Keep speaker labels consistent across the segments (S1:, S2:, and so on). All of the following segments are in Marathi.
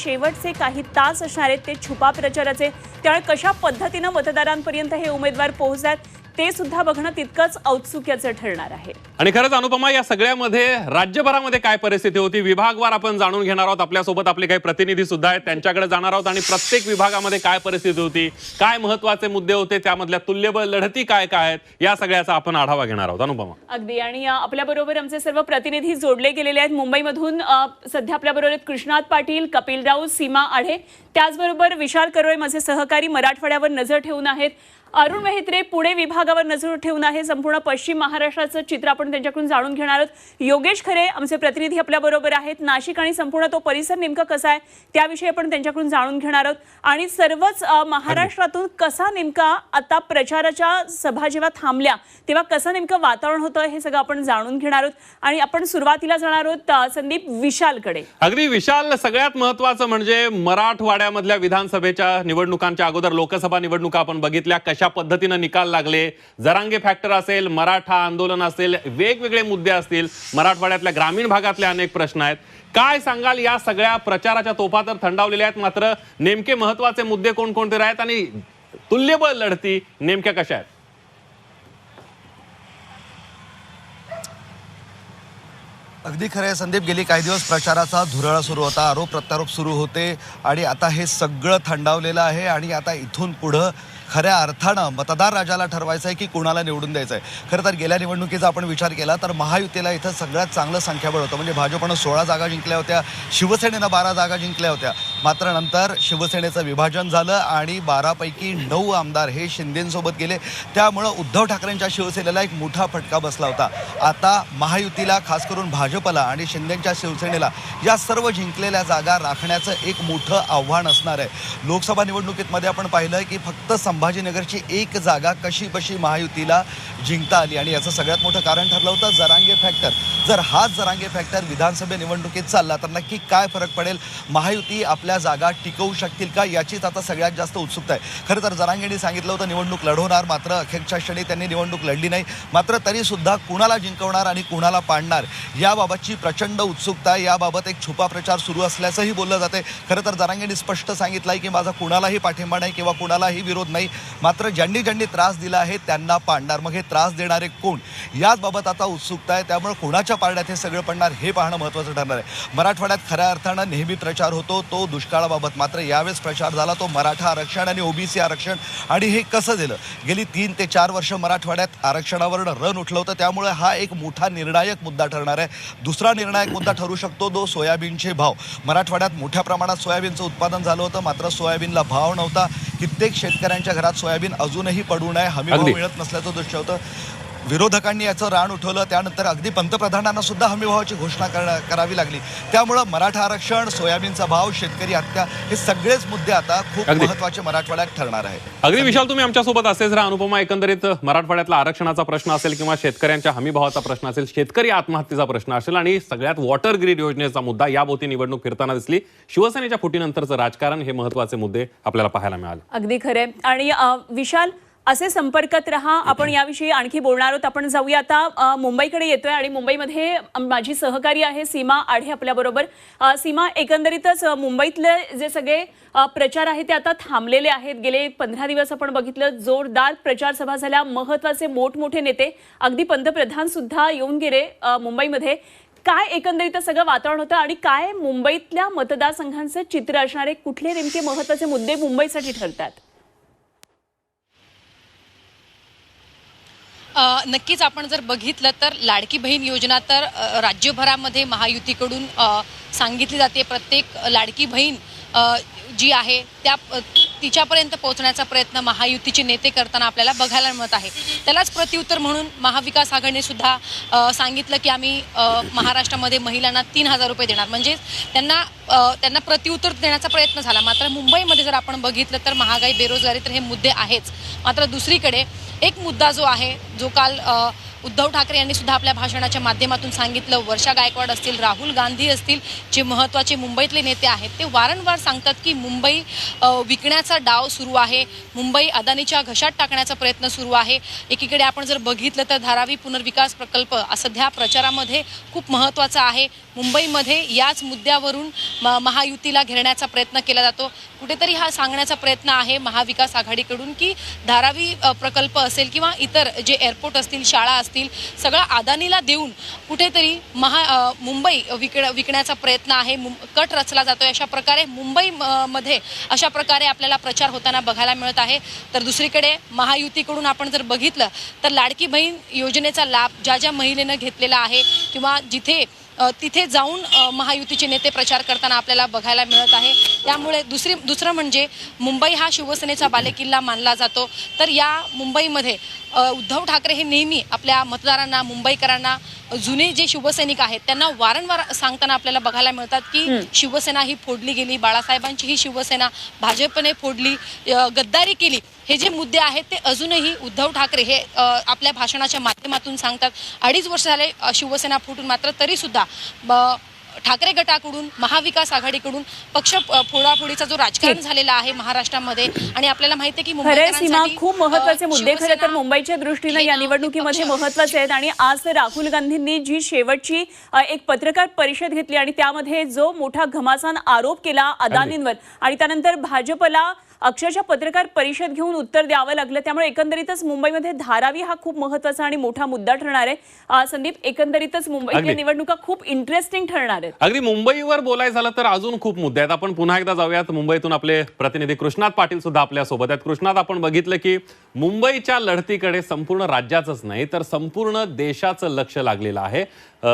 S1: शेवटचे काही तास असणार आहेत ते छुपा प्रचाराचे. त्यामुळे कशा पद्धतीनं मतदारांपर्यंत हे उमेदवार पोहोचतात ते सुद्धा बघणं तितकंच औत्सुक्याचं ठरणार आहे.
S2: आणि खरंच अनुपमा या सगळ्यामध्ये राज्यभरामध्ये काय परिस्थिती होती विभागवार आपण जाणून घेणार आहोत. आपल्यासोबत आपले काही प्रतिनिधी सुद्धा आहेत त्यांच्याकडे जाणार आहोत. आणि प्रत्येक विभागामध्ये काय परिस्थिती होती काय महत्त्वाचे मुद्दे होते त्यामधल्या तुल्यबळ लढती काय काय आहेत या सगळ्याचा आपण आढावा घेणार आहोत. अनुपमा.
S1: अगदी. आणि आपल्याबरोबर आमचे सर्व प्रतिनिधी जोडले गेलेले आहेत. मुंबईमधून सध्या आपल्याबरोबर आहेत कृष्णात पाटील कपिल राऊत सीमा आढे. त्याचबरोबर विशाल करोळे माझे सहकारी मराठवाड्यावर नजर ठेवून आहेत. अरुण मेहत्रे पुणे विभागावर नजर ठेवून आहे. संपूर्ण पश्चिम महाराष्ट्राचं चित्र आपण त्यांच्याकडून जाणून घेणार आहोत. योगेश खरे आमचे प्रतिनिधी आपल्या बरोबर आहेत. नाशिक आणि संपूर्ण तो परिसर नेमका कसा आहे त्याविषयी आपण त्यांच्याकडून जाणून घेणार आहोत. आणि सर्वच महाराष्ट्रातून कसा नेमका आता प्रचाराच्या सभा जेव्हा थांबल्या तेव्हा कसं नेमकं वातावरण होतं हे सगळं आपण जाणून घेणार आहोत. आणि आपण सुरुवातीला जाणार आहोत संदीप विशालकडे.
S2: अगदी विशाल सगळ्यात महत्वाचं म्हणजे मराठवाड्यामधल्या विधानसभेच्या निवडणुकांच्या अगोदर लोकसभा निवडणुका आपण बघितल्या कशा पद्धतीनं निकाल लागले जरांगे फॅक्टर असेल मराठा आंदोलन असेल वेगवेगळे मुद्दे असतील. मराठवाड्यातल्या ग्रामीण भागातले अनेक प्रश्न आहेत. काय सांगाल या सगळ्या प्रचाराच्या तोफा तर थंडावलेल्या आहेत. मात्र नेमके महत्त्वाचे मुद्दे कोणकोणते आहेत आणि तुल्यबळ लढती नेमक्या कशा आहेत?
S3: अगदी खरं आहे संदीप. गेली काही दिवस प्रचाराचा धुरळा सुरू होता. आरोप प्रत्यारोप सुरू होते. आणि आता हे सगळं थंडावलेलं आहे. आणि आता इथून पुढं खऱ्या अर्थानं मतदार राजाला ठरवायचं आहे की कुणाला निवडून द्यायचं आहे खरं तर गेल्या निवडणुकीचा आपण विचार केला तर महायुतीला इथं सगळ्यात चांगलं संख्याबळ होतं म्हणजे भाजपनं सोळा जागा जिंकल्या होत्या शिवसेनेनं बारा जागा जिंकल्या होत्या. मात्र नंतर शिवसेनेचं विभाजन झालं आणि बारापैकी नऊ आमदार हे शिंदेंसोबत गेले. त्यामुळं उद्धव ठाकरेंच्या शिवसेनेला एक मोठा फटका बसला होता. आता महायुतीला खास करून भाजपला आणि शिंदेंच्या शिवसेनेला या सर्व जिंकलेल्या जागा राखण्याचं एक मोठं आव्हान असणार आहे. लोकसभा निवडणुकीतमध्ये आपण पाहिलं की फक्त संभाजीनगरची एक जागा कशी बशी महायुतीला जिंकता आली आणि याचं सगळ्यात मोठं कारण ठरलं होतं जरांगे फॅक्टर. जर हाच जरांगे फॅक्टर विधानसभे निवडणुकीत चालला तर नक्की काय फरक पडेल? महायुती आपल्या जागा टिकवू शकतील का याचीच आता सगळ्यात जास्त उत्सुकता आहे. खरं तर जरांगेंनी सांगितलं होतं निवडणूक लढवणार मात्र अखेरच्या क्षणी त्यांनी निवडणूक लढली नाही. मात्र तरीसुद्धा कुणाला जिंकवणार आणि कुणाला पाडणार याबाबतची प्रचंड उत्सुकता आहे. याबाबत एक छुपा प्रचार सुरू असल्याचंही बोललं जाते खरं तर जरांगेंनी स्पष्ट सांगितलं आहे की माझा कुणालाही पाठिंबा नाही किंवा कुणालाही विरोध नाही. मात्र ज्यांनी ज्यांनी त्रास दिला आहे त्यांना पाडणार. मग हे त्रास देणारे कोण? याचबाबत आता उत्सुकता आहे. त्यामुळे कोणाच्या पारड्यात हे सगळं पडणार हे पाहणं महत्त्वाचं ठरणार आहे. मराठवाड्यात खऱ्या अर्थानं नेहमी प्रचार होतो. तो दुष्काळाबाबत मात्र यावेळेस प्रचार झाला. तो मराठा आरक्षण आणि ओबीसी आरक्षण आणि हे कसं दिलं गेली तीन ते चार वर्ष मराठवाड्यात आरक्षणावर रन उठलं होतं. त्यामुळे हा एक मोठा निर्णायक मुद्दा ठरणार आहे. दुसरा निर्णायक मुद्दा ठरू शकतो तो सोयाबीनचे भाव. मराठवाड्यात मोठ्या प्रमाणात सोयाबीनचं उत्पादन झालं होतं. मात्र सोयाबीनला भाव नव्हता. कित्येक शेतकऱ्यांच्या घरात सोयाबीन अजूनही पडू नये. हमी. मिळत नसल्याचं दृश्य होतं. विरोधकांनी याचं रान उठवलं त्यानंतर अगदी पंतप्रधानांना सुद्धा हमीभावाची घोषणा करावी लागली. त्यामुळं मराठा आरक्षण सोयाबीनचा भाव शेतकरी हत्या हे सगळेच मुद्दे आता खूप. महत्त्वाचे मराठवाड्यात ठरणार आहेत.
S2: अगदी विशाल तुम्ही आमच्यासोबत असेच राहा. अनुपमा एकंदरीत मराठवाड्यातला आरक्षणाचा प्रश्न असेल किंवा शेतकऱ्यांच्या हमीभावाचा प्रश्न असेल शेतकरी आत्महत्येचा प्रश्न असेल आणि सगळ्यात वॉटर ग्रीड योजनेचा मुद्दा याभोवती निवडणूक फिरताना दिसली. शिवसेनेच्या फुटीनंतरचं राजकारण हे महत्त्वाचे मुद्दे आपल्याला पाहायला मिळाले.
S1: अगदी खरे आणि विशाल असे संपर्कात राहा. आपण याविषयी आणखी बोलणार आहोत. आपण जाऊया आता मुंबईकडे येतोय आणि मुंबईमध्ये माझी सहकारी आहे सीमा आढे आपल्याबरोबर सीमा एकंदरीतच मुंबईतले जे सगळे प्रचार आहे ते आता थांबलेले आहेत. गेले पंधरा दिवस आपण बघितलं जोरदार प्रचार सभा झाल्या. महत्त्वाचे मोठमोठे नेते अगदी पंतप्रधान सुद्धा येऊन गेले मुंबईमध्ये. काय एकंदरीत सगळं वातावरण होतं आणि काय मुंबईतल्या मतदारसंघांचं चित्र असणारे कुठले नेमके महत्त्वाचे मुद्दे मुंबईसाठी ठरतात?
S4: नक्कीच आपण जर बघितलं तर लाडकी बहीण योजना तर राज्यभरामध्ये महायुतीकडून सांगितली जाते. प्रत्येक लाडकी बहीण जी आहे त्या तिच्यापर्यंत पोहोचण्याचा प्रयत्न महायुतीचे नेते करताना आपल्याला बघायला मिळत आहे. त्यालाच प्रत्युत्तर म्हणून महाविकास आघाडीने सुद्धा सांगितलं की आम्ही महाराष्ट्रामध्ये महिलांना तीन हजार रुपये देणार. म्हणजे त्यांना त्यांना प्रत्युत्तर देण्याचा प्रयत्न झाला. मात्र मुंबईमध्ये जर आपण बघितलं तर महागाई बेरोजगारी तर हे मुद्दे आहेच. मात्र दुसरीकडे एक मुद्दा जो आहे जो काल उद्धव ठाकरे यांनी सुद्धा आपल्या भाषणाच्या माध्यमातून सांगितलं. वर्षा गायकवाड असतील राहुल गांधी असतील जे महत्त्वाचे मुंबईतले नेते आहेत ते वारंवार सांगतात की मुंबई विकण्याचा डाव सुरू आहे. मुंबई अदानीच्या घशात टाकण्याचा प्रयत्न सुरू आहे. एकीकडे आपण जर बघितलं तर धारावी पुनर्विकास प्रकल्प सध्या प्रचारामध्ये खूप महत्त्वाचा आहे. मुंबईमध्ये याच मुद्द्यावरून म- महायुतीला घेरण्याचा प्रयत्न केला जातो. कुठेतरी हा सांगण्याचा प्रयत्न आहे महाविकास आघाडीकडून की धारावी प्रकल्प असेल किंवा इतर जे एअरपोर्ट असतील शाळा असतील सगळं अदानीला देऊन कुठेतरी महा मुंबई विक विकण्याचा प्रयत्न आहे. कट रचला जातोय. अशा प्रकारे मुंबई म- मध्ये अशा प्रकारे आपल्याला प्रचार होताना बघायला मिळत आहे. तर दुसरीकडे महायुतीकडून आपण जर बघितलं तर लाडकी बहीण योजनेचा लाभ ज्या ज्या महिलेनं घेतलेला आहे किंवा जिथे तिथे जाऊन महायुतीचे नेते प्रचार करताना आपल्याला बघायला मिळत आहे. त्यामुळे दुसरी दुसरं म्हणजे मुंबई हा शिवसेनेचा बालेकिल्ला मानला जातो. तर या मुंबईमध्ये उद्धव ठाकरे हे नेहमी आपल्या मतदारांना मुंबईकरांना जुने जे शिवसैनिक आहेत त्यांना वारंवार सांगताना आपल्याला बघायला मिळतात की शिवसेना ही फोडली गेली. बाळासाहेबांची ही शिवसेना भाजपने फोडली गद्दारी केली. हे जे मुद्दे आहेत ते अजूनही उद्धव ठाकरे हे आपल्या भाषणाच्या माध्यमातून सांगतात. अडीच वर्ष झाले शिवसेना फुटून मात्र तरी सुद्धा ठाकरे गटाकडून महाविकास आघाडीकडून पक्ष फोडाफोडीचा जो राजकारण झालेला आहे महाराष्ट्रामध्ये आणि आपल्याला माहिती आहे की मुंबईकरांसाठी,
S1: खूप महत्त्वाचे मुद्दे खरं तर
S4: शिवसेना
S1: मुंबईच्या दृष्टीनं या
S4: नाव
S1: निवडणुकीमध्ये महत्त्वाचे आहेत. आणि आज राहुल गांधींनी जी शेवटची एक पत्रकार परिषद घेतली आणि त्यामध्ये जो मोठा घमासान आरोप केला अदानींवर आणि त्यानंतर भाजपला अक्षरशः पत्रकार परिषद घेऊन उत्तर द्यावं लागलं. त्यामुळे एकंदरीतच मुंबईमध्ये धारावी हा खूप महत्त्वाचा आणि मोठा मुद्दा ठरणार आहे. संदीप एकंदरीतच
S2: अगदी.
S1: निवडणुका खूप इंटरेस्टिंग ठरणार आहेत.
S2: अगदी मुंबईवर बोलायचं झालं तर अजून खूप मुद्दे आहेत. आपण पुन्हा एकदा जाऊयात. मुंबईतून आपले प्रतिनिधी कृष्णात पाटील सुद्धा आपल्यासोबत आहेत. कृष्णात आपण बघितलं की मुंबईच्या लढतीकडे संपूर्ण राज्याचंच नाही तर संपूर्ण देशाचं लक्ष लागलेलं आहे.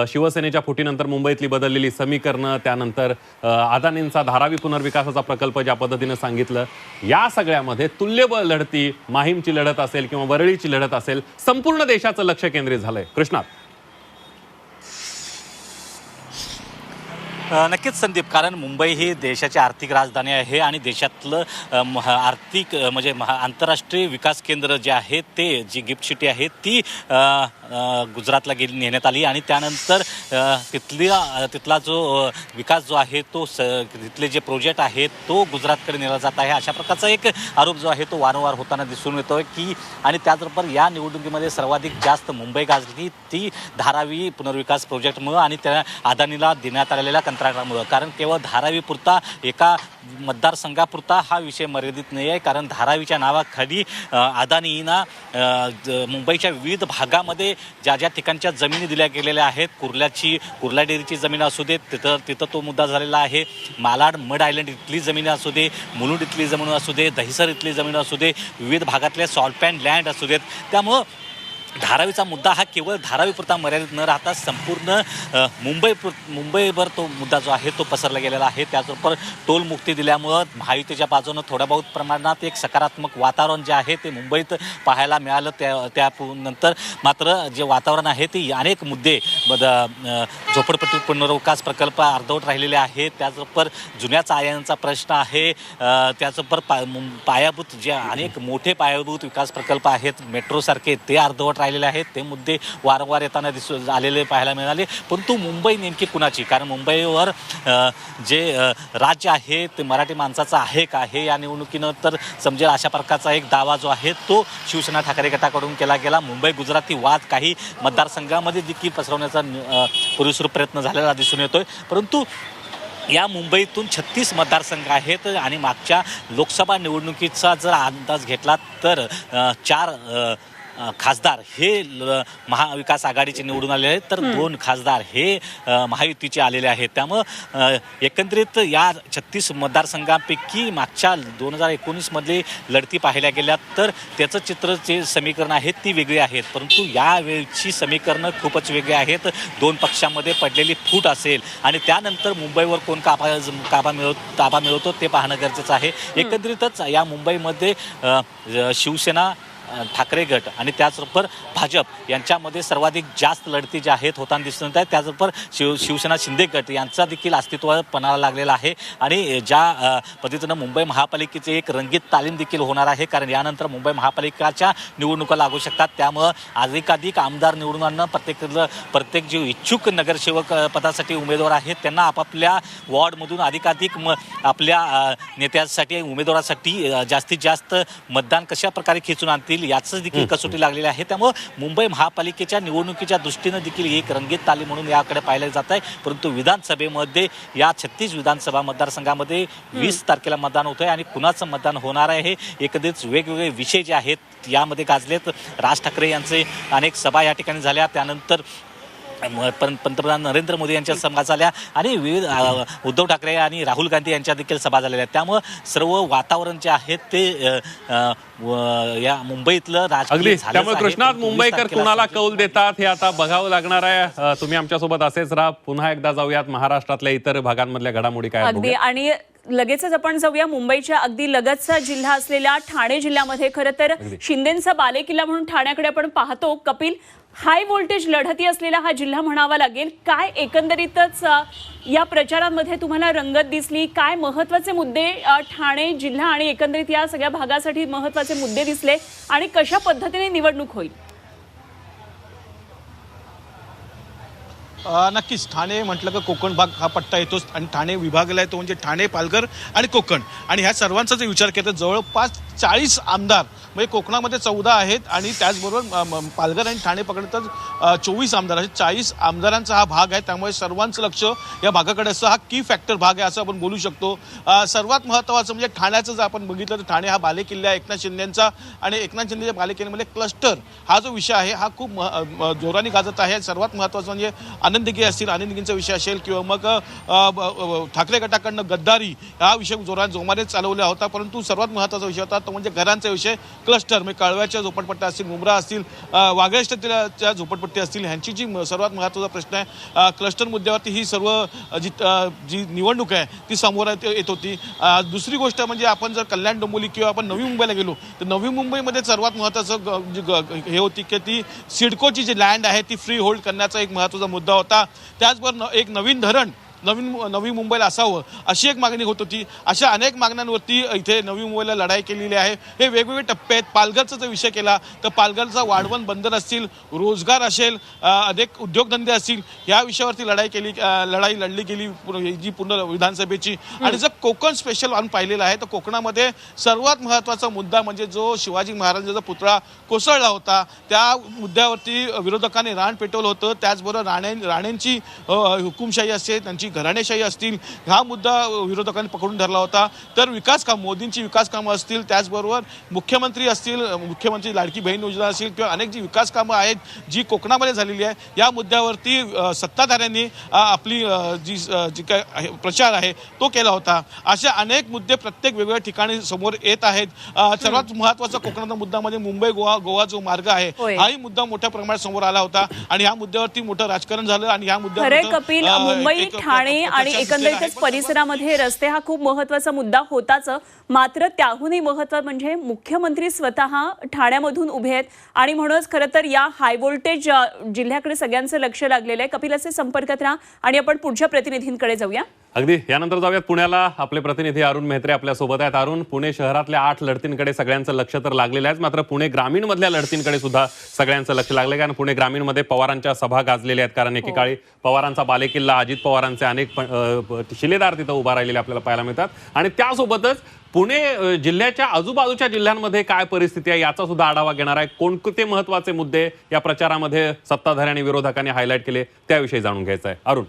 S2: शिवसेनेच्या फुटीनंतर मुंबईतली बदललेली समीकरणं त्यानंतर अदानींचा धारावी पुनर्विकासाचा प्रकल्प ज्या पद्धतीनं सांगितलं या सगळ्यामध्ये तुल्यबळ लढती माहीमची लढत असेल किंवा वरळीची लढत असेल संपूर्ण देशाचं लक्ष केंद्रित झालंय. कृष्णात.
S5: नक्कीच संदीप कारण मुंबई ही देशाची आर्थिक राजधानी आहे आणि देशातलं आर्थिक म्हणजे महा आंतरराष्ट्रीय विकास केंद्र जे आहे ते जी गिफ्ट सिटी आहे ती गुजरातला गेली नेण्यात आली आणि त्यानंतर तिथल्या तिथला जो विकास जो आहे तो स तिथले जे प्रोजेक्ट आहेत तो गुजरातकडे नेला जात आहे. अशा प्रकारचा एक आरोप जो आहे तो वारंवार होताना दिसून येतोय की आणि त्याचबरोबर या निवडणुकीमध्ये सर्वाधिक जास्त मुंबई गाजली ती धारावी पुनर्विकास प्रोजेक्टमुळं आणि त्या अदानीला देण्यात आलेल्या कंत्राटामुळं कारण केवळ धारावीपुरता एका मतदारसंघापुरता हा विषय मर्यादित नाही आहे कारण धारावीच्या नावाखाली अदानीना ज- मुंबईच्या विविध भागामध्ये ज्या ज्या ठिकाणच्या जमिनी दिल्या गेलेल्या आहेत कुर्ल्याची कुर्ला डेअरीची जमीन असू दे तिथं तिथं तो मुद्दा झालेला आहे. मालाड मड आयलंड इथली जमीन असू दे मुलुंड इथली जमीन असू दे दहिसर इथली जमीन असू दे विविध भागातले सॉल्ट अँड लँड असू देत. त्यामुळं धारावीचा मुद्दा हा केवळ धारावीपुरता मर्यादित न राहता संपूर्ण मुंबई मुंबईवर तो मुद्दा जो आहे तो पसरला गेलेला आहे. त्याचबरोबर टोलमुक्ती दिल्यामुळं महायुतीच्या बाजूनं थोड्या बहुत प्रमाणात एक सकारात्मक वातावरण जे आहे ते मुंबईत पाहायला मिळालं. त्या त्या नंतर मात्र जे वातावरण आहे ते अनेक मुद्दे झोपडपट्टी पुनर्विकास प्रकल्प अर्धवट राहिलेले आहेत. त्याचबरोबर जुन्या चायांचा प्रश्न आहे. त्याचबरोबर पा मुं- पायाभूत जे अनेक मोठे पायाभूत विकास प्रकल्प आहेत मेट्रोसारखे ते अर्धवट राहिलेले आहेत. ते मुद्दे वारंवार येताना दिसू आलेले पाहायला मिळाले. परंतु मुंबई नेमकी कुणाची? कारण मुंबईवर जे राज्य आहे ते मराठी माणसाचं आहे का? हे या निवडणुकीनं तर समजेल अशा प्रकारचा एक दावा जो आहे तो शिवसेना ठाकरे गटाकडून केला गेला. मुंबई गुजराती वाद काही मतदारसंघामध्ये देखील पसरवण्याचा पुरेसूर प्रयत्न झालेला दिसून येतोय. परंतु या मुंबईतून छत्तीस मतदारसंघ आहेत आणि मागच्या लोकसभा निवडणुकीचा जर अंदाज घेतला तर चार खासदार हे महाविकास आघाडीचे निवडून आलेले आहेत. तर दोन खासदार हे महायुतीचे आलेले आहेत. त्यामुळं एकंदरीत या छत्तीस मतदारसंघांपैकी मागच्या दोन हजार एकोणीसमधली लढती पाहिल्या गेल्या तर त्याचं चित्र जे समीकरण आहेत ती वेगळी आहेत. परंतु यावेळची समीकरणं खूपच वेगळी आहेत. दोन पक्षांमध्ये पडलेली फूट असेल आणि त्यानंतर मुंबईवर कोण काबा काबा मिळव ताबा मिळवतो ते पाहणं गरजेचं आहे. एकंदरीतच या मुंबईमध्ये शिवसेना ठाकरे गट आणि त्याचबरोबर भाजप यांच्यामध्ये सर्वाधिक जास्त लढती ज्या आहेत होताना दिसून येत आहेत. त्याचबरोबर शिव शिवसेना शिंदे गट यांचा देखील अस्तित्व पणाला लागलेला आहे. आणि ज्या पद्धतीनं मुंबई महापालिकेची एक रंगीत तालीम देखील होणार आहे कारण यानंतर मुंबई महापालिकाच्या निवडणुका लागू शकतात. त्यामुळं अधिकाधिक आमदार निवडून प्रत्येक प्रत्येक जे इच्छुक नगरसेवक पदासाठी उमेदवार आहेत त्यांना आपापल्या वॉर्डमधून अधिकाधिक म आपल्या नेत्यासाठी उमेदवारासाठी जास्तीत जास्त मतदान कशा प्रकारे खेचून आणतील याचं देखील कसोटी लागलेली आहे. त्यामुळं मुंबई महापालिकेच्या निवडणुकीच्या दृष्टीनं देखील एक रंगीत तालीम म्हणून याकडे पाहिलं जात आहे. परंतु विधानसभेमध्ये या छत्तीस विधानसभा मतदारसंघामध्ये वीस तारखेला मतदान होतं आहे आणि कुणाचं मतदान होणार आहे हे एकंदरीत वेगवेगळे विषय जे आहेत यामध्ये गाजलेत. राज ठाकरे यांचे अनेक सभा या ठिकाणी झाल्या. त्यानंतर पंतप्रधान नरेंद्र मोदी यांच्या सभा झाल्या आणि विविध उद्धव ठाकरे आणि राहुल गांधी यांच्या देखील सभा झालेल्या आहेत. त्यामुळं सर्व वातावरण जे आहे ते या मुंबईतलं राजकीय
S2: त्यामुळे. कृष्णात मुंबईकर कुणाला. कौल देतात हे आता बघावं लागणार आहे. तुम्ही आमच्यासोबत असेच राहा. पुन्हा एकदा जाऊयात महाराष्ट्रातल्या इतर भागांमधल्या घडामोडी काय
S1: अगदी. आणि लगेचच आपण जाऊया मुंबईच्या अगदी लगतचा जिल्हा असलेल्या ठाणे जिल्ह्यामध्ये. खरं तर शिंदेचा बालेकिल्ला म्हणून ठाण्याकडे आपण पाहतो. कपिल हाय व्होल्टेज लढती असलेला हा जिल्हा म्हणावा लागेल. काय एकंदरीतच या प्रचारांमध्ये तुम्हाला रंगत दिसली? काय महत्त्वाचे मुद्दे ठाणे जिल्हा आणि एकंदरीत या सगळ्या भागासाठी महत्त्वाचे मुद्दे दिसले? आणि कशा पद्धतीने निवडणूक होईल?
S6: नक्कीच ठाणे म्हटलं का कोकण भाग हा पट्टा येतोच आणि ठाणे विभागला येतो म्हणजे ठाणे पालघर आणि कोकण. आणि ह्या सर्वांचा जर विचार केला तर जवळपास चाळीस आमदार म्हणजे कोकणामध्ये चौदा आहेत आणि त्याचबरोबर म- पालघर आणि ठाणे पकडलं तर चोवीस आमदार असे चाळीस आमदारांचा हा भाग आहे. त्यामुळे सर्वांचं लक्ष या भागाकडे असं हा की फॅक्टर भाग आहे असं आपण बोलू शकतो. सर्वात महत्त्वाचं म्हणजे ठाण्याचं जर आपण बघितलं तर ठाणे हा बालेकिल्ला आहे. एकनाथ शिंदेचा आणि एकनाथ शिंदेच्या बालेकिल्ल्यामध्ये क्लस्टर हा जो विषय आहे हा खूप म- जोराने गाजत आहे. सर्वात महत्त्वाचं म्हणजे आनंदगी असतील आनंदगींचा विषय असेल किंवा मग ठाकरे गटाकडनं गद्दारी हा विषय जोरात जोमाने चालवला होता. परंतु सर्वात महत्त्वाचा विषय होता तो म्हणजे घरांचा विषय. क्लस्टर म्हणजे कळव्याच्या झोपडपट्ट्या असतील मुंब्रा असतील अ, वागळेच्या झोपडपट्टी असतील ह्यांची जी सर्वात महत्त्वाचा प्रश्न आहे क्लस्टर मुद्द्यावरती ही सर्व जी जी निवडणूक आहे ती समोर येत येत होती. दुसरी गोष्ट म्हणजे आपण जर कल्याण डोंबोली किंवा आपण नवी मुंबईला गेलो तर नवी मुंबईमध्ये सर्वात महत्त्वाचं ग- हे होती की ती सिडकोची जी लँड आहे ती फ्री होल्ड करण्याचा एक महत्त्वाचा मुद्दा होता. त्याचबरोबर एक नवीन धरण नवीन नवी मुंबईला असावं अशी एक मागणी होत होती. अशा अनेक मागण्यांवरती इथे नवी मुंबईला लढाई केलेली आहे. हे वेगवेगळे टप्पे आहेत. पालघरचा जर विषय केला तर पालघरचा वाढवण बंदर असतील रोजगार असेल अनेक उद्योगधंदे असतील या विषयावरती लढाई केली लढाई लढली गेली जी पूर्ण विधानसभेची. आणि जर कोकण स्पेशल आपण पाहिलेलं आहे तर कोकणामध्ये सर्वात महत्त्वाचा मुद्दा म्हणजे जो शिवाजी महाराजांचा पुतळा कोसळला होता त्या मुद्द्यावरती विरोधकांनी रान पेटवलं होतं. त्याचबरोबर राणे राणेंची हुकुमशाही असेल त्यांची घराणेशाही असतील हा मुद्दा विरोधकांनी पकडून धरला होता. तर विकास काम मोदींची विकास कामं असतील त्याचबरोबर मुख्यमंत्री असतील मुख्यमंत्री लाडकी बहीण योजना असेल किंवा अनेक जी विकास कामं आहेत जी कोकणामध्ये झालेली आहे या मुद्द्यावरती सत्ताधाऱ्यांनी आपली जी जी काय प्रचार आहे तो केला होता. अशा अनेक मुद्दे प्रत्येक वेगवेगळ्या ठिकाणी समोर येत आहेत. सर्वात महत्त्वाचा कोकणाचा मुद्दा म्हणजे मुंबई गोवा गोवा जो मार्ग आहे. हाही मुद्दा मोठ्या प्रमाणात समोर आला होता. आणि ह्या मुद्द्यावरती मोठं राजकारण झालं आणि ह्या मुद्द्यावर
S1: कपिल मुंबई ठाणे आणि एकंदरीतच परिसरामध्ये रस्ते हा खूप महत्त्वाचा मुद्दा होताच. मात्र त्याहूनही महत्त्व म्हणजे मुख्यमंत्री स्वतः ठाण्यामधून उभे आहेत. आणि म्हणूनच खरं तर या हाय व्होल्टेज जिल्ह्याकडे सगळ्यांचं लक्ष लागलेलं आहे. कपिल असे संपर्कात राहा आणि आपण पुढच्या प्रतिनिधींकडे जाऊया.
S2: अगदी. यानंतर जाऊयात पुण्याला. आपले प्रतिनिधी अरुण मेहत्रे आपल्यासोबत आहेत. अरुण पुणे शहरातल्या आठ लढतींकडे सगळ्यांचं लक्ष तर लागलेलं आहे मात्र पुणे ग्रामीण मधल्या लढतींकडे सुद्धा सगळ्यांचं लक्ष लागलं कारण पुणे ग्रामीणमध्ये पवारांच्या सभा गाजलेल्या आहेत. कारण एकेकाळी पवारांचा बालेकिल्ला अजित पवारांचे अनेक शिलेदार तिथं उभा राहिलेले आपल्याला पाहायला मिळतात. आणि त्यासोबतच पुणे जिल्ह्याच्या आजूबाजूच्या जिल्ह्यांमध्ये काय परिस्थिती आहे याचा सुद्धा आढावा घेणार आहे. कोणते महत्त्वाचे मुद्दे या प्रचारामध्ये सत्ताधारी आणि विरोधकांनी हायलाईट केले त्याविषयी जाणून घ्यायचं आहे. अरुण.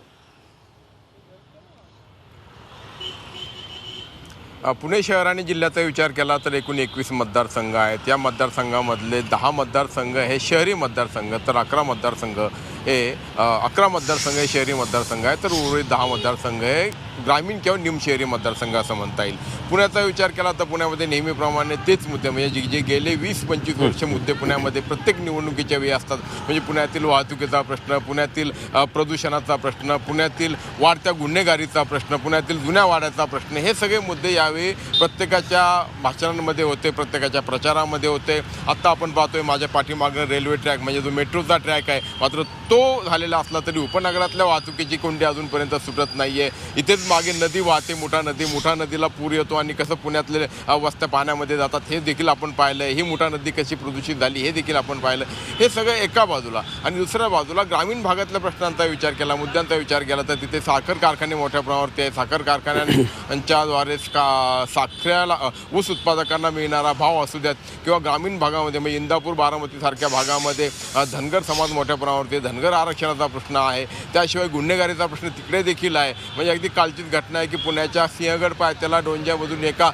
S7: पुणे शहर आणि जिल्ह्याचा विचार केला तर एकूण एकवीस मतदारसंघ आहेत. या मतदारसंघामधले दहा मतदारसंघ हे शहरी मतदारसंघ तर अकरा मतदारसंघ हे अकरा मतदारसंघ हे शहरी मतदारसंघ आहे तर उर्वरित दहा मतदारसंघ हे ग्रामीण किंवा निमशहरी मतदारसंघ असं म्हणता येईल. पुण्याचा विचार केला तर पुण्यामध्ये नेहमीप्रमाणे तेच मुद्दे म्हणजे जे जे गेले वीस पंचवीस वर्ष मुद्दे पुण्यामध्ये प्रत्येक निवडणुकीच्या वेळी असतात. म्हणजे पुण्यातील वाहतुकीचा प्रश्न पुण्यातील प्रदूषणाचा प्रश्न पुण्यातील वाढत्या गुन्हेगारीचा प्रश्न पुण्यातील जुन्या वाड्याचा प्रश्न हे सगळे मुद्दे यावेळी प्रत्येकाच्या भाषणांमध्ये होते प्रत्येकाच्या प्रचारामध्ये होते. आत्ता आपण पाहतोय माझ्या पाठीमागं रेल्वे ट्रॅक म्हणजे जो मेट्रोचा ट्रॅक आहे मात्र तो तो झालेला असला तरी उपनगरातल्या वाहतुकीची कोंडी अजूनपर्यंत सुटत नाही आहे इथेच मागे नदी वाहते मोठा नदी मुठा नदीला पूर येतो आणि कसं पुण्यातले वस्त्या पाण्यामध्ये जातात हे देखील आपण पाहिलं आहे ही मुठा नदी कशी प्रदूषित झाली हे देखील आपण पाहिलं हे सगळं एका बाजूला. आणि दुसऱ्या बाजूला ग्रामीण भागातल्या प्रश्नांचा विचार केला मुद्द्यांचा विचार केला तर तिथे साखर कारखाने मोठ्या प्रमाणावरती आहे साखर कारखान्यांच्याद्वारे का साखऱ्याला ऊस उत्पादकांना मिळणारा भाव असू द्यात किंवा ग्रामीण भागामध्ये म्हणजे इंदापूर बारामतीसारख्या भागामध्ये धनगर समाज मोठ्या प्रमाणावरती आहे. धनगर आरक्षणाचा प्रश्न आहे. त्याशिवाय गुन्हेगारीचा प्रश्न तिकडे देखील आहे. म्हणजे अगदी कालचीच घटना आहे की पुण्याच्या सिंहगड पायथ्याला डोंज्यामधून एका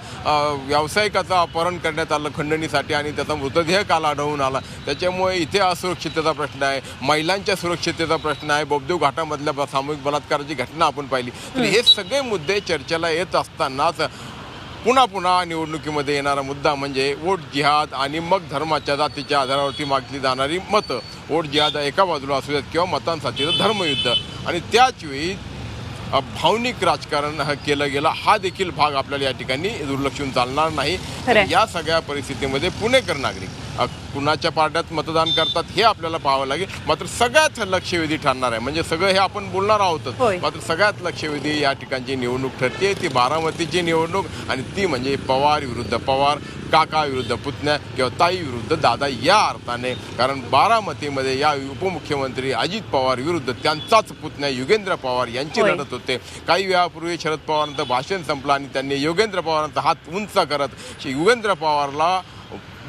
S7: व्यावसायिकाचं अपहरण करण्यात आलं खंडणीसाठी आणि त्याचा मृतदेह काल आढळून आला. त्याच्यामुळे इथे असुरक्षिततेचा प्रश्न आहे. महिलांच्या सुरक्षिततेचा प्रश्न आहे. बोबदेव घाटामधल्या सामूहिक बलात्काराची घटना आपण पाहिली. तर हे सगळे मुद्दे चर्चेला येत असतानाच पुन्हा पुन्हा निवडणुकीमध्ये येणारा मुद्दा म्हणजे वोट जिहाद आणि मग धर्माच्या जातीच्या आधारावरती मागली जाणारी मतं. वोट जिहाद एका बाजूला असू देत किंवा मतांसाठीचं धर्मयुद्ध. आणि त्याच वेळी अ, भावनिक राजकारण केलं गेलं हा देखील भाग आपल्याला या ठिकाणी दुर्लक्षून चालणार नाही. या सगळ्या परिस्थितीमध्ये पुणेकर नागरिक कुणाच्या पार्ट्यात मतदान करतात हे आपल्याला पाहावं लागेल. मात्र सगळ्यात लक्षवेधी ठरणार आहे. म्हणजे सगळं हे आपण बोलणार आहोतच. मात्र सगळ्यात लक्षवेधी या ठिकाणची निवडणूक ठरते ती बारामतीची निवडणूक आणि ती म्हणजे पवार विरुद्ध पवार काका विरुद्ध पुतण्या किंवा ताई विरुद्ध दादा या अर्थाने. कारण बारामतीमध्ये या उपमुख्यमंत्री अजित पवार विरुद्ध त्यांचाच पुतण्या युगेंद्र पवार यांची. लढत होते. काही वेळापूर्वी शरद पवारांचं भाषण संपलं आणि त्यांनी योगेंद्र पवारांचा हात उंच करत युगेंद्र पवारला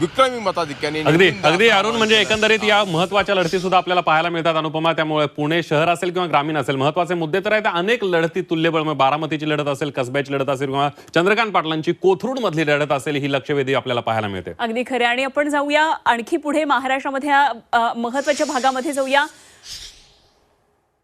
S7: विक्रमी मताधिक्याने
S2: अगदी अगदी अरुण म्हणजे एकंदरीत या महत्त्वाच्या लढती सुद्धा आपल्याला पाहायला मिळतात. अनुपमा त्यामुळे पुणे शहर असेल किंवा ग्रामीण असेल महत्त्वाचे मुद्दे तर आहेत. अनेक लढती तुल्यबळ म्हणजे बारामतीची लढत असेल कसब्याची लढत असेल किंवा चंद्रकांत पाटलांची कोथरूड मधली लढत असेल ही लक्षवेधी आपल्याला पाहायला मिळते.
S1: अगदी खरे आणि आपण जाऊया आणखी पुढे महाराष्ट्रामध्ये महत्त्वाच्या भागामध्ये जाऊया.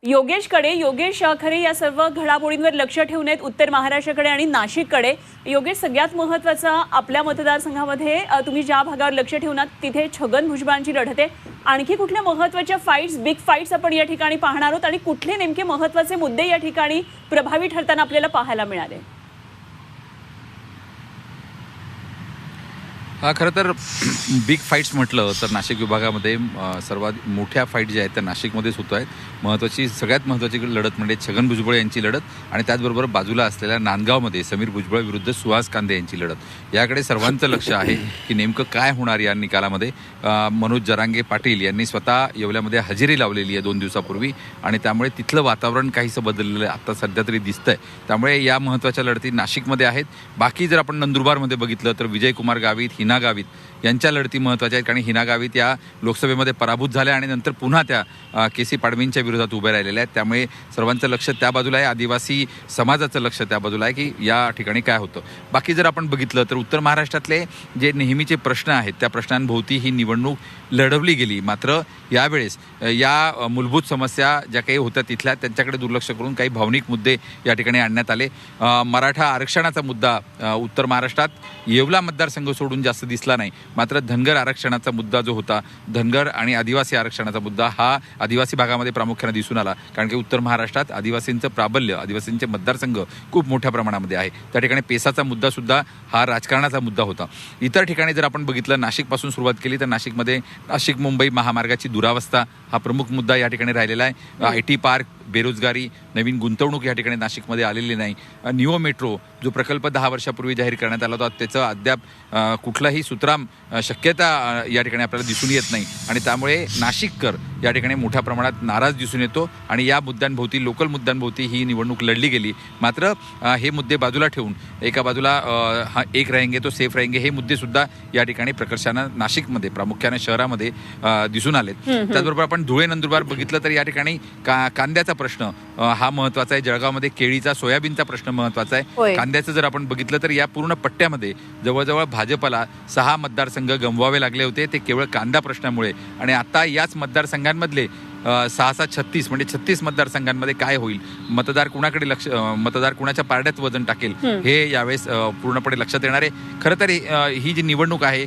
S1: योगेशकडे योगेश खरे या सर्व घडामोडींवर लक्ष ठेवून आहेत उत्तर महाराष्ट्राकडे आणि नाशिककडे. योगेश सगळ्यात महत्त्वाचा आपल्या मतदारसंघामध्ये तुम्ही ज्या भागावर लक्ष ठेवणार तिथे छगन भुजबळांची लढत आहे. आणखी कुठल्या महत्त्वाच्या फाईट्स बिग फाईट्स आपण या ठिकाणी पाहणार आहोत? आणि कुठले नेमके महत्त्वाचे मुद्दे या ठिकाणी प्रभावी ठरताना आपल्याला पाहायला मिळाले?
S8: हा खरं तर बिग फाईट्स म्हटलं तर नाशिक विभागामध्ये सर्वात मोठ्या फाईट ज्या आहेत त्या नाशिकमध्येच होत आहेत. महत्त्वाची सगळ्यात महत्त्वाची लढत म्हणजे छगन भुजबळ यांची लढत आणि त्याचबरोबर बाजूला असलेल्या नांदगावमध्ये समीर भुजबळ विरुद्ध सुहास कांदे यांची लढत. याकडे सर्वांचं लक्ष आहे की नेमकं काय होणार या निकालामध्ये. मनोज जरांगे पाटील यांनी स्वतः येवल्यामध्ये हजेरी लावलेली आहे दोन दिवसापूर्वी आणि त्यामुळे तिथलं वातावरण काहीसं बदललेलं आहे. आता सध्या तरी दिसतंय. त्यामुळे या महत्त्वाच्या लढती नाशिकमध्ये आहेत. बाकी जर आपण नंदुरबारमध्ये बघितलं तर विजयकुमार गावित हिना गावित यांच्या लढती महत्त्वाच्या आहेत. कारण हिना गावित या लोकसभेमध्ये पराभूत झाल्या आणि नंतर पुन्हा त्या के सी पाडवींच्या विरोधात उभ्या राहिलेल्या आहेत. त्यामुळे सर्वांचं लक्ष त्या बाजूला आहे. आदिवासी समाजाचं लक्ष त्या बाजूला आहे की या ठिकाणी काय होतं. बाकी जर आपण बघितलं तर उत्तर महाराष्ट्रातले जे नेहमीचे प्रश्न आहेत त्या प्रश्नांभोवती ही निवडणूक लढवली गेली. मात्र यावेळेस या मूलभूत समस्या ज्या काही होत्या तिथल्या त्यांच्याकडे दुर्लक्ष करून काही भावनिक मुद्दे या ठिकाणी आणण्यात आले. मराठा आरक्षणाचा मुद्दा उत्तर महाराष्ट्रात येवला मतदारसंघ सोडून जास्त दिसला नाही. मात्र धनगर आरक्षणाचा मुद्दा जो होता धनगर आणि आदिवासी आरक्षणाचा मुद्दा हा आदिवासी भागामध्ये प्रामुख्याने दिसून आला. कारण की उत्तर महाराष्ट्रात आदिवासींचं प्राबल्य आदिवासींचे मतदारसंघ खूप मोठ्या प्रमाणामध्ये आहे. त्या ठिकाणी पेसाचा मुद्दा सुद्धा हा राजकारणाचा मुद्दा होता. इतर ठिकाणी जर आपण बघितलं नाशिकपासून सुरुवात केली तर नाशिकमध्ये नाशिक मुंबई महामार्गाची दुरावस्था हा प्रमुख मुद्दा या ठिकाणी राहिलेला आहे. आय टी पार्क बेरोजगारी नवीन गुंतवणूक या ठिकाणी नाशिकमध्ये आलेली नाही. निओ मेट्रो जो प्रकल्प दहा वर्षापूर्वी जाहीर करण्यात आला होता त्याचं अद्याप कुठलाही सुतराम शक्यता या ठिकाणी आपल्याला दिसून येत नाही. आणि त्यामुळे नाशिककर या ठिकाणी मोठ्या प्रमाणात नाराज दिसून येतो आणि या मुद्द्यांभोवती लोकल मुद्द्यांभोवती ही निवडणूक लढली गेली. मात्र हे मुद्दे बाजूला ठेवून एका बाजूला हा एक राहेंगे तो सेफ राहेंगे हे मुद्दे सुद्धा या ठिकाणी प्रकर्षानं नाशिकमध्ये प्रामुख्याने शहरामध्ये दिसून आलेत. त्याचबरोबर आपण धुळे नंदुरबार बघितलं तर या ठिकाणी का कांद्याचा प्रश्न. हा महत्त्वाचा आहे. जळगावमध्ये केळीचा सोयाबीनचा प्रश्न
S1: महत्त्वाचा.
S8: आहे. कांद्याचं जर आपण बघितलं तर या पूर्ण पट्ट्यामध्ये जवळजवळ भाजपला सहा मतदारसंघ गमवावे लागले होते. ते केवळ कांदा प्रश्नामुळे. आणि आता याच मतदारसंघांमधले सहा सहा छत्तीस म्हणजे छत्तीस मतदारसंघांमध्ये काय होईल? मतदार कुणाकडे लक्ष मतदार कुणाच्या पारड्यात वजन टाकेल? हे. यावेळेस पूर्णपणे लक्षात येणार आहे. खरं तर ही जी निवडणूक आहे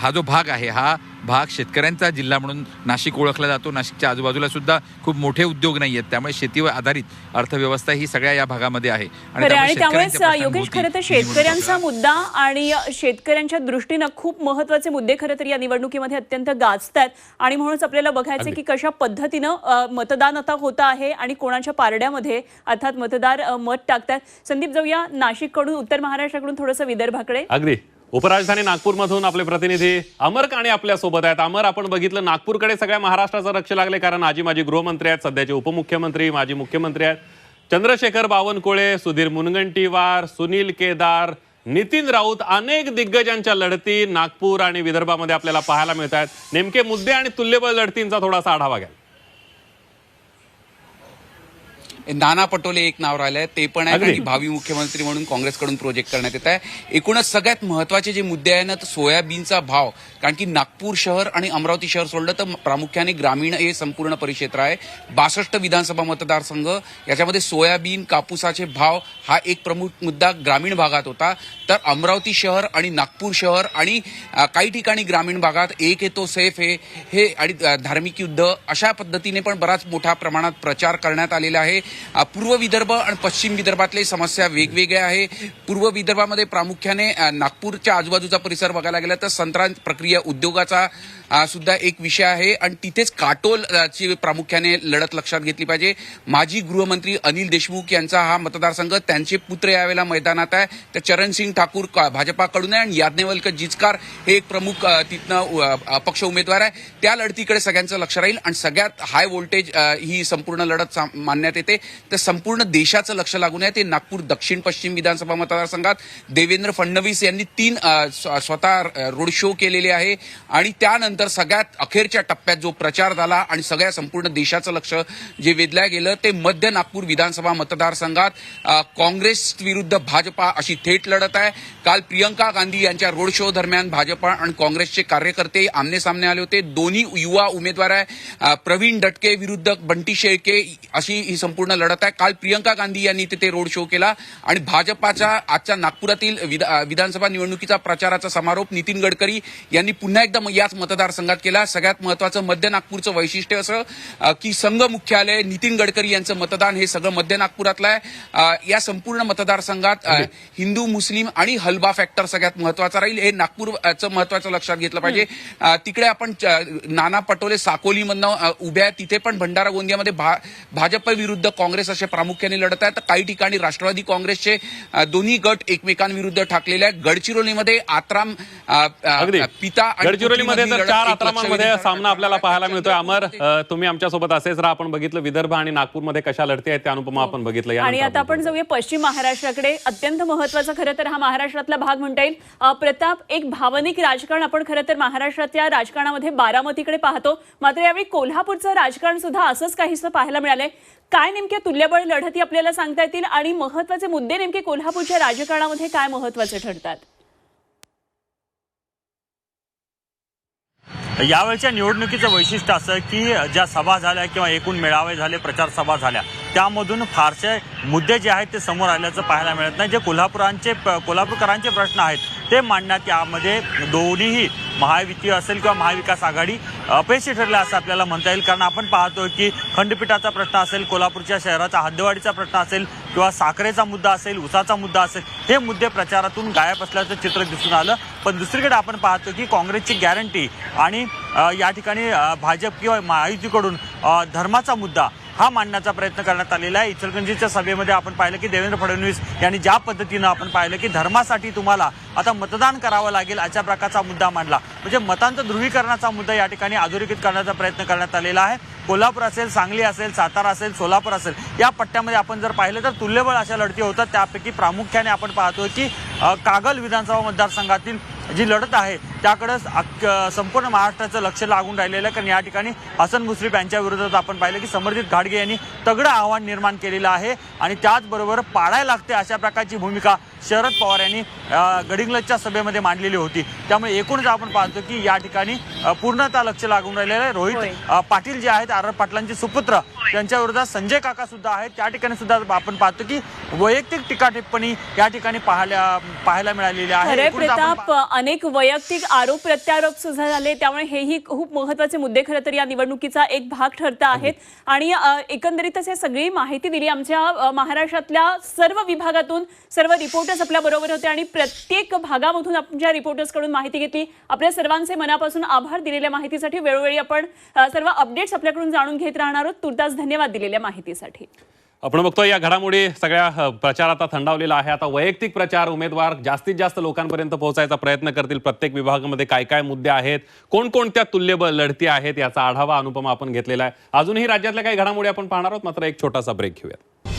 S8: हा जो भाग आहे हा भाग शेतकऱ्यांचा जिल्हा म्हणून नाशिक ओळखला जातो. नाशिकच्या आजूबाजूला सुद्धा खूप मोठे उद्योग नाही आहेत त्यामुळे शेतीवर आधारित अर्थव्यवस्था ही सगळ्या या भागामध्ये आहे.
S1: आणि त्यामुळेच योगेश खरं तर
S8: ही
S1: शेतकऱ्यांचा मुद्दा आणि शेतकऱ्यांच्या दृष्टीनं खूप महत्त्वाचे मुद्दे खरं तर या निवडणुकीमध्ये अत्यंत गाजत आहेत आणि म्हणूनच आपल्याला बघायचं की कशा पद्धतीनं मतदान आता होतं आहे आणि कोणाच्या पारड्यामध्ये अर्थात मतदार मत टाकतात संदीप जाऊया नाशिककडून उत्तर महाराष्ट्राकडून थोडंसं विदर्भाकडे.
S2: अगदी. उपराजधानी नागपूरमधून आपले प्रतिनिधी अमर काणे आपल्यासोबत आहेत. अमर आपण बघितलं नागपूरकडे सगळ्या महाराष्ट्राचं लक्ष लागले कारण आजी माजी गृहमंत्री आहेत सध्याचे उपमुख्यमंत्री माजी मुख्यमंत्री आहेत. चंद्रशेखर बावनकुळे सुधीर मुनगंटीवार सुनील केदार नितीन राऊत अनेक दिग्गजांच्या लढती नागपूर आणि विदर्भामध्ये आपल्याला पाहायला मिळत आहेत नेमके मुद्दे आणि तुल्यबळ लढतींचा थोडासा आढावा घ्या.
S9: नाना पटोले एक नाव राहिलंय. ते पण आहे. आणि भावी मुख्यमंत्री म्हणून काँग्रेसकडून प्रोजेक्ट करण्यात येत आहे. एकूणच सगळ्यात महत्त्वाचे जे मुद्दे आहे ना तर सोयाबीनचा भाव. कारण की नागपूर शहर आणि अमरावती शहर सोडलं तर प्रामुख्याने ग्रामीण हे संपूर्ण परिक्षेत्र आहे. बासष्ट विधानसभा मतदारसंघ याच्यामध्ये सोयाबीन कापूसाचे भाव हा एक प्रमुख मुद्दा ग्रामीण भागात होता. तर अमरावती शहर आणि नागपूर शहर आणि काही ठिकाणी ग्रामीण भागात एक येतो सेफ हे हे आणि धार्मिक युद्ध अशा पद्धतीने पण बराच मोठ्या प्रमाणात प्रचार करण्यात आलेला आहे. पूर्व विदर्भ आणि पश्चिम विदर्भातले समस्या वेगवेगळ्या आहे. पूर्व विदर्भामध्ये प्रामुख्याने नागपूरच्या आजूबाजूचा परिसर बघायला गेला तर संत्रा प्रक्रिया उद्योगाचा सुद्धा एक विषय आहे आणि तिथेच काटोलची प्रामुख्याने लढत लक्षात घेतली पाहिजे. माजी गृहमंत्री अनिल देशमुख यांचा हा मतदारसंघ त्यांचे पुत्र यावेळेला मैदानात आहे. तर चरणसिंग ठाकूर का- भाजपाकडून आहे आणि याज्ञवल्क जिचकार हे एक प्रमुख तिथनं अपक्ष उमेदवार आहे. त्या लढतीकडे सगळ्यांचं लक्ष राहील आणि सगळ्यात हाय व्होल्टेज ही संपूर्ण लढत मानण्यात येते. तर संपूर्ण देशाचं लक्ष लागून आहे ते नागपूर दक्षिण पश्चिम विधानसभा मतदारसंघात. देवेंद्र फडणवीस यांनी तीन स्व- स्वतः रोड शो केलेले आहे. आणि त्यानंतर सगळ्यात अखेरच्या टप्प्यात जो प्रचार झाला आणि सगळ्या संपूर्ण देशाचं लक्ष जे वेधल्या गेलं ते मध्य नागपूर विधानसभा मतदारसंघात काँग्रेस विरुद्ध भाजपा अशी थेट लढत आहे. काल प्रियंका गांधी यांच्या रोड शो दरम्यान भाजपा आणि काँग्रेसचे कार्यकर्ते आमने सामने आले होते. दोन्ही युवा उमेदवार आहे. प्रवीण दटके विरुद्ध बंटी शेळके अशी ही संपूर्ण लढत आहे. काल प्रियंका गांधी यांनी तिथे रोड शो केला आणि भाजपाच्या आजच्या नागपुरातील विधा- विधानसभा निवडणुकीचा प्रचाराचा समारोप नितीन गडकरी यांनी पुन्हा एकदा याच मतदार मतदारसंघात केला. सगळ्यात महत्वाचं मध्य नागपूरचं वैशिष्ट्य असं की संघ मुख्यालय नितीन गडकरी यांचं मतदान हे सगळं मध्य नागपुरातलं आहे. या संपूर्ण मतदारसंघात हिंदू मुस्लिम आणि हलबा फॅक्टर सगळ्यात महत्त्वाचा राहील. हे नागपूरचं महत्वाचं लक्षात घेतलं पाहिजे. तिकडे आपण नाना पटोले साकोलीमधनं उभ्या आहेत. तिथे पण भंडारा गोंदियामध्ये भा- भाजप विरुद्ध काँग्रेस असे प्रामुख्याने लढत आहेत. तर काही ठिकाणी राष्ट्रवादी काँग्रेसचे दोन्ही गट एकमेकांविरुद्ध ठाकलेले आहेत. गडचिरोलीमध्ये आत्राम पिता
S2: गडचिरोलीमध्ये चार
S9: ठरते.
S2: सामना आपल्याला पाहायला मिळतोय. अमर तुम्ही आमच्यासोबत असेच राहा. आपण बघितलं विदर्भ आणि नागपूरमध्ये कशा लढती आहेत त्या अनुपमा आपण बघितलं
S1: आणि आता आपण जाऊया पश्चिम महाराष्ट्राकडे. अत्यंत महत्त्वाचा खरं तर हा महाराष्ट्रातला भाग म्हणता येईल. प्रताप एक भावनिक राजकारण आपण खरं तर महाराष्ट्रातल्या राजकारणामध्ये बारामतीकडे पाहतो. मात्र यावेळी कोल्हापूरचं राजकारण सुद्धा असंच काहीसं पाहायला मिळालंय. काय नेमक्या तुल्यबळ लढती आपल्याला सांगता येतील? आणि महत्त्वाचे मुद्दे नेमके कोल्हापूरच्या राजकारणामध्ये काय महत्त्वाचे ठरतात?
S10: यावेळच्या निवडणुकीचं वैशिष्ट्य असं की ज्या सभा झाल्या किंवा एकूण मेळावे झाले प्रचार सभा झाल्या त्यामधून फारसे मुद्दे जे आहेत ते समोर आल्याचं पाहायला मिळत नाही. जे कोल्हापुरांचे कोल्हापूरकरांचे प्रश्न आहेत ते मांडण्यात यामध्ये दोन्हीही महायुती असेल किंवा महाविकास आघाडी अपयशी ठरले असं आपल्याला म्हणता येईल. कारण आपण पाहतोय की खंडपीठाचा प्रश्न असेल कोल्हापूरच्या शहराचा हद्दवाडीचा प्रश्न असेल किंवा साखरेचा मुद्दा असेल उसाचा मुद्दा असेल हे मुद्दे प्रचारातून गायब असल्याचं चित्र दिसून आलं. पण दुसरीकडे आपण पाहतो की काँग्रेसची गॅरंटी आणि या ठिकाणी भाजप किंवा महायुतीकडून धर्माचा मुद्दा हा मांडण्याचा प्रयत्न करण्यात आलेला आहे. इचलकरंजीच्या सभेमध्ये आपण पाहिलं की देवेंद्र फडणवीस यांनी ज्या पद्धतीनं आपण पाहिलं की धर्मासाठी तुम्हाला आता मतदान करावं लागेल अशा प्रकारचा मुद्दा मांडला. म्हणजे मतांचं ध्रुवीकरणाचा मुद्दा या ठिकाणी अधोरेखित करण्याचा प्रयत्न करण्यात आलेला आहे. कोल्हापूर असेल सांगली असेल सातारा असेल सोलापूर असेल या पट्ट्यामध्ये आपण जर पाहिलं तर तुल्यबळ अशा लढती होतात. त्यापैकी प्रामुख्याने आपण पाहतोय की कागल विधानसभा मतदारसंघातील जी लढत आहे त्याकडंच अख्ख- संपूर्ण महाराष्ट्राचं लक्ष लागून राहिलेलं आहे. कारण या ठिकाणी हसन मुश्रीफ यांच्या विरोधात आपण पाहिलं की समर्जित घाडगे यांनी तगडं आव्हान निर्माण केलेलं आहे. आणि त्याचबरोबर पाडायला लागते अशा प्रकारची भूमिका शरद पवार यांनी गडिंग्लजच्या सभेमध्ये मांडलेली होती. त्यामुळे एकूणच आपण पाहतो की या ठिकाणी पूर्णतः लक्ष लागून राहिलेलं आहे. रोहित पाटील जे आहेत आर पाटलांचे सुपुत्र त्यांच्या विरोधात संजय काका सुद्धा आहेत. त्या ठिकाणी सुद्धा आपण पाहतो की वैयक्तिक टीका टिप्पणी या ठिकाणी पाहायला पाहायला मिळालेली आहे.
S1: प्रताप अनेक वैयक्तिक आरोप प्रत्यारोप सुद्धा झाले. त्यामुळे हेही खूप महत्त्वाचे मुद्दे खरं तर या निवडणुकीचा एक भाग ठरत आहेत. आणि एकंदरीतच हे सगळी माहिती दिली. आमच्या महाराष्ट्रातल्या सर्व विभागातून सर्व रिपोर्टर्स आपल्या बरोबर होते आणि प्रत्येक भागामधून आमच्या रिपोर्टर्सकडून माहिती घेतली आपल्या सर्वांचे मनापासून आभार दिलेल्या माहितीसाठी वेळोवेळी आपण सर्व अपडेट्स आपल्याकडून जाणून घेत राहणार आहोत. तुर्तास धन्यवाद दिलेल्या माहितीसाठी.
S2: आपण बघतोय या घडामोडी सगळ्या प्रचार आता थंडावलेला आहे. आता वैयक्तिक प्रचार उमेदवार जास्तीत जास्त लोकांपर्यंत पोहोचायचा प्रयत्न करतील. प्रत्येक विभागामध्ये काय काय मुद्दे आहेत? कोणकोणत्या तुल्यबळ लढती आहेत? याचा आढावा अनुपमा आपण घेतलेला आहे. अजूनही राज्यातल्या काही घडामोडी आपण पाहणार आहोत. मात्र एक छोटासा ब्रेक घेऊयात.